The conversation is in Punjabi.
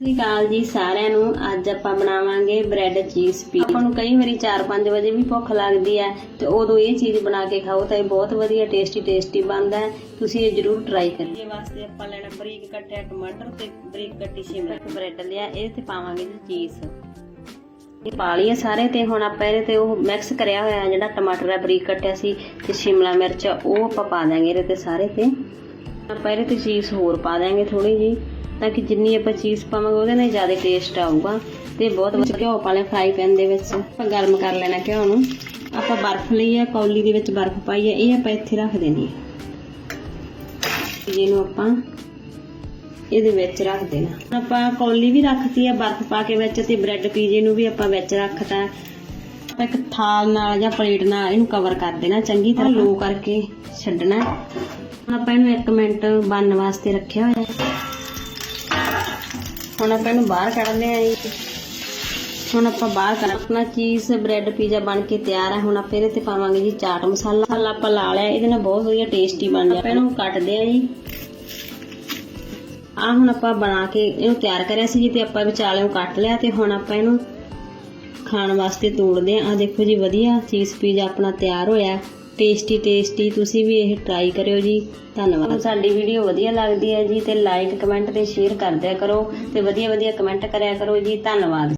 ਸਤਿ ਸ਼੍ਰੀ ਅਕਾਲ ਜੀ ਸਾਰਿਆਂ ਨੂੰ। ਅੱਜ ਆਪਾਂ ਬਣਾਵਾਂਗੇ ਬ੍ਰੈਡ ਚੀਜ਼ ਪੀ ਆਪਾਂ ਨੂੰ ਕਈ ਵਾਰੀ 4-5 ਵਜੇ ਵੀ ਭੁੱਖ ਲੱਗਦੀ ਹੈ ਤੇ ਉਦੋਂ ਇਹ ਚੀਜ਼ ਬਣਾ ਕੇ ਖਾਓ ਤਾਂ ਇਹ ਬਹੁਤ ਵਧੀਆ ਟੇਸਟੀ ਟੇਸਟੀ ਬਣਦਾ ਹੈ। ਤੁਸੀਂ ਇਹ ਜਰੂਰ ਟਰਾਈ ਕਰਿਓ। ਇਹਦੇ ਵਾਸਤੇ ਆਪਾਂ ਲੈਣਾ ਬਰੀਕ ਕੱਟਿਆ ਟਮਾਟਰ ਤੇ ਬਰੀਕ ਕੱਟੀ ਸ਼ਿਮਲਾ ਬ੍ਰੈਡ ਲਿਆ ਇਹ ਤੇ ਪਾਵਾਂਗੇ ਜੀ ਚੀਜ਼। ਇਹ ਪਾ ਲਈਏ ਸਾਰੇ ਤੇ ਹੁਣ ਆਪਾਂ ਇਹਦੇ ਤੇ ਉਹ ਮਿਕਸ ਕਰਿਆ ਹੋਇਆ ਜਿਹੜਾ ਟਮਾਟਰ ਹੈ ਬਰੀਕ ਕੱਟਿਆ ਸੀ ਤੇ ਸ਼ਿਮਲਾ ਮਿਰਚ ਉਹ ਆਪਾਂ ਪਾ ਦਾਂਗੇ ਇਹਦੇ ਤੇ ਸਾਰੇ ਤੇ। ਆਪਾਂ ਇਹਦੇ ਤੇ ਚੀਜ਼ ਹੋਰ ਪਾ ਦਾਂਗੇ ਥੋੜੀ ਜੀ ਤਾਂ ਕਿ ਜਿੰਨੀ ਆਪਾਂ ਚੀਜ਼ ਪਾਵਾਂਗੇ, ਉਹਦੇ ਨਾਲ ਜ਼ਿਆਦਾ ਟੇਸਟ ਆਊਗਾ ਤੇ ਬਹੁਤ ਵਧੀਆ ਘਿਓ ਪਾ ਲਿਆ ਫਰਾਈ ਪੈਨ ਦੇ ਵਿੱਚ। ਆਪਾਂ ਗਰਮ ਕਰ ਲੈਣਾ ਘਿਓ ਨੂੰ। ਆਪਾਂ ਬਰਫ਼ ਲਈ ਆ, ਕੌਲੀ ਦੇ ਵਿੱਚ ਬਰਫ਼ ਪਾਈ ਆ, ਇਹ ਆਪਾਂ ਇੱਥੇ ਰੱਖ ਦੇਣੀ ਹੈ ਜਿਹਨੂੰ ਆਪਾਂ ਇਹਦੇ ਵਿੱਚ ਰੱਖ ਦੇਣਾ। ਆਪਾਂ ਕੌਲੀ ਵੀ ਰੱਖਤੀ ਆ, ਬਰਫ਼ ਪਾ ਕੇ ਵਿੱਚ ਤੇ ਬ੍ਰੈਡ ਪੀਜੇ ਨੂੰ ਵੀ ਆਪਾਂ ਵਿੱਚ ਰੱਖਤਾ। ਆਪਾਂ ਇੱਕ ਥਾਲ ਨਾਲ ਜਾਂ ਪਲੇਟ ਨਾਲ ਇਹਨੂੰ ਕਵਰ ਕਰ ਦੇਣਾ, ਚੰਗੀ ਤਰ੍ਹਾਂ ਲੋ ਕਰਕੇ ਛੱਡਣਾ। ਹੁਣ ਆਪਾਂ ਇਹਨੂੰ 1 ਮਿੰਟ ਬਣਨ ਵਾਸਤੇ ਰੱਖਿਆ ਹੋਇਆ। ਹੈ। ਹੁਣ ਆਪਾਂ ਇਹਨੂੰ ਬਾਹਰ ਕੱਢਦੇ ਆਂ ਜੀ। ਹੁਣ ਆਪਾਂ ਬਾਹਰ ਕਰ ਆਪਣਾ ਚੀਜ਼ ਬ੍ਰੈਡ ਪੀਜ਼ਾ ਬਣ ਕੇ ਤਿਆਰ ਹੈ ਹੁਣ ਆਪਾਂ ਇਹਦੇ ਤੇ ਪਾਵਾਂਗੇ ਜੀ ਚਾਟ ਮਸਾਲਾ। ਮਸਾਲਾ ਆਪਾਂ ਲਾ ਲਿਆ। ਇਹਦੇ ਨਾਲ ਬਹੁਤ ਵਧੀਆ ਟੇਸਟੀ ਬਣ ਜਾਂਦਾ ਇਹਨੂੰ ਕੱਟਦੇ ਆਂ ਜੀ। ਆ ਹੁਣ ਆਪਾਂ ਬਣਾ ਕੇ ਇਹਨੂੰ ਤਿਆਰ ਕਰਿਆ ਸੀ ਜੀ ਤੇ ਆਪਾਂ ਵਿਚਾਲਿਓਂ ਕੱਟ ਲਿਆ ਤੇ ਹੁਣ ਆਪਾਂ ਇਹਨੂੰ ਖਾਣ ਵਾਸਤੇ ਤੋੜਦੇ ਆਂ ਆ ਦੇਖੋ ਜੀ ਵਧੀਆ ਚੀਜ਼ ਪੀਜ਼ਾ ਆਪਣਾ ਤਿਆਰ ਹੋਇਆ। ਟੇਸਟੀ ਟੇਸਟੀ ਤੁਸੀਂ ਵੀ ਇਹ ਟਰਾਈ ਕਰਿਓ ਜੀ। ਧੰਨਵਾਦ। ਸਾਡੀ ਵੀਡੀਓ ਵਧੀਆ ਲੱਗਦੀ ਹੈ ਜੀ ਤੇ ਲਾਈਕ ਕਮੈਂਟ ਤੇ ਸ਼ੇਅਰ ਕਰ ਦਿਆ ਕਰੋ ਤੇ ਵਧੀਆ ਵਧੀਆ ਕਮੈਂਟ ਕਰਿਆ ਕਰੋ ਜੀ। ਧੰਨਵਾਦ।